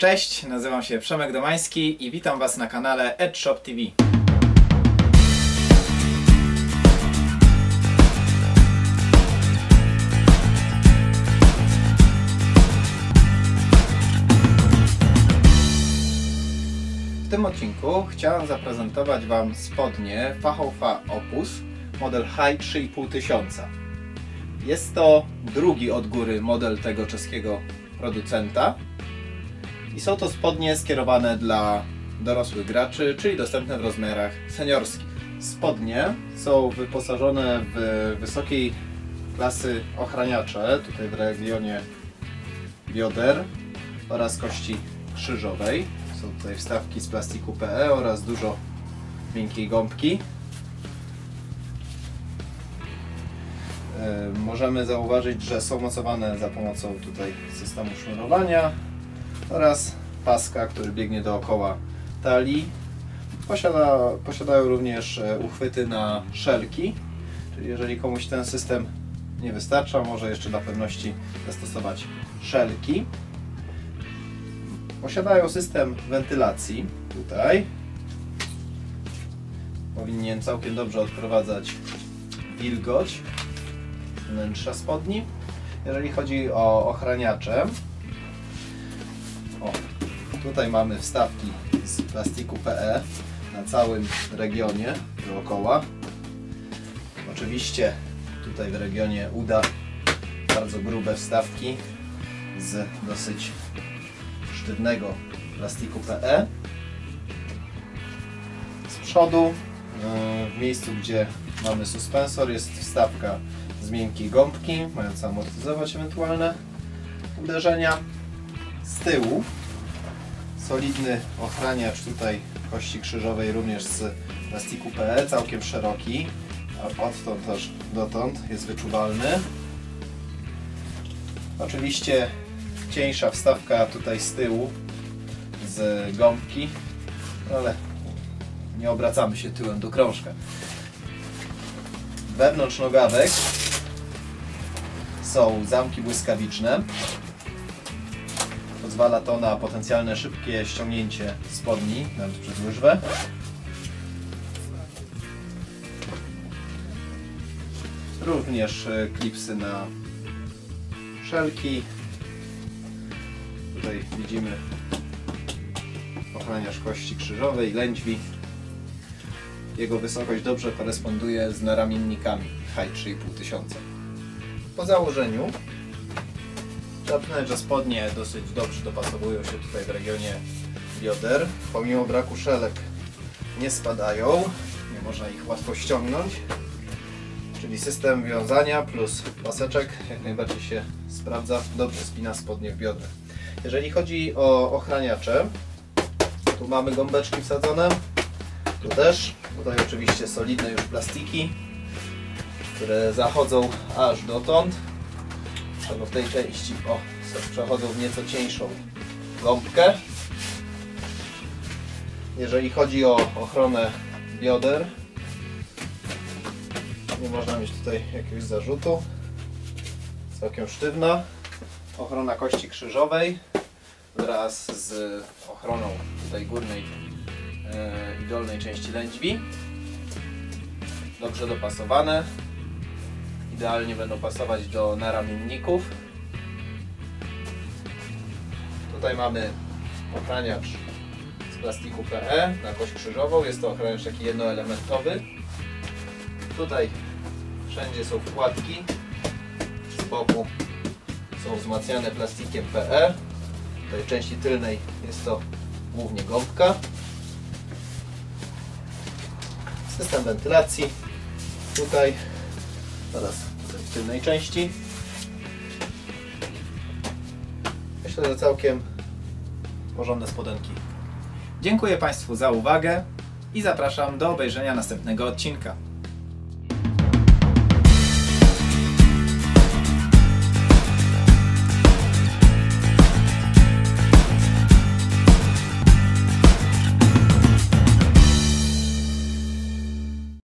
Cześć, nazywam się Przemek Domański i witam Was na kanale EdShop TV. W tym odcinku chciałem zaprezentować Wam spodnie Fachhofa Opus model High 3500. Jest to drugi od góry model tego czeskiego producenta i są to spodnie skierowane dla dorosłych graczy, czyli dostępne w rozmiarach seniorskich. Spodnie są wyposażone w wysokiej klasy ochraniacze, tutaj w regionie bioder oraz kości krzyżowej. Są tutaj wstawki z plastiku PE oraz dużo miękkiej gąbki. E, Możemy zauważyć, że są mocowane za pomocą tutaj systemu sznurowania oraz paska, który biegnie dookoła talii. Posiada, posiadają również e, uchwyty na szelki, czyli jeżeli komuś ten system nie wystarcza, może jeszcze dla pewności zastosować szelki. Posiadają system wentylacji tutaj. Powinien całkiem dobrze odprowadzać wilgoć wnętrza spodni. Jeżeli chodzi o ochraniacze, tutaj mamy wstawki z plastiku PE na całym regionie dookoła. Oczywiście tutaj w regionie uda bardzo grube wstawki z dosyć sztywnego plastiku PE. Z przodu, yy, w miejscu gdzie mamy suspensor, jest wstawka z miękkiej gąbki, mająca amortyzować ewentualne uderzenia. Z tyłu solidny ochraniacz tutaj kości krzyżowej również z plastiku PE, całkiem szeroki, odtąd aż dotąd jest wyczuwalny. Oczywiście cieńsza wstawka tutaj z tyłu z gąbki, ale nie obracamy się tyłem do krążka. Wewnątrz nogawek są zamki błyskawiczne. Pozwala to na potencjalne szybkie ściągnięcie spodni, nawet przez łyżwę. Również e, klipsy na szelki. Tutaj widzimy ochraniacz kości krzyżowej, lędźwi. Jego wysokość dobrze koresponduje z naramiennikami High 3500. Po założeniu przyznać, że spodnie dosyć dobrze dopasowują się tutaj w regionie bioder. Pomimo braku szelek nie spadają, nie można ich łatwo ściągnąć. Czyli system wiązania plus paseczek jak najbardziej się sprawdza, dobrze spina spodnie w biodrze. Jeżeli chodzi o ochraniacze, tu mamy gąbeczki wsadzone, tu też. Tutaj oczywiście solidne już plastiki, które zachodzą aż dotąd. Czego w tej części o, przechodzą w nieco cieńszą gąbkę. Jeżeli chodzi o ochronę bioder, nie można mieć tutaj jakiegoś zarzutu. Całkiem sztywna. Ochrona kości krzyżowej wraz z ochroną tutaj górnej e, i dolnej części lędźwi. Dobrze dopasowane. Idealnie będą pasować do naramienników. Tutaj mamy ochraniacz z plastiku PE na kość krzyżową. Jest to ochraniacz taki jednoelementowy. Tutaj wszędzie są wkładki. Z boku są wzmacniane plastikiem PE. W tej części tylnej jest to głównie gąbka. System wentylacji tutaj tutaj w tylnej części. Myślę, że całkiem porządne spodenki. Dziękuję Państwu za uwagę i zapraszam do obejrzenia następnego odcinka.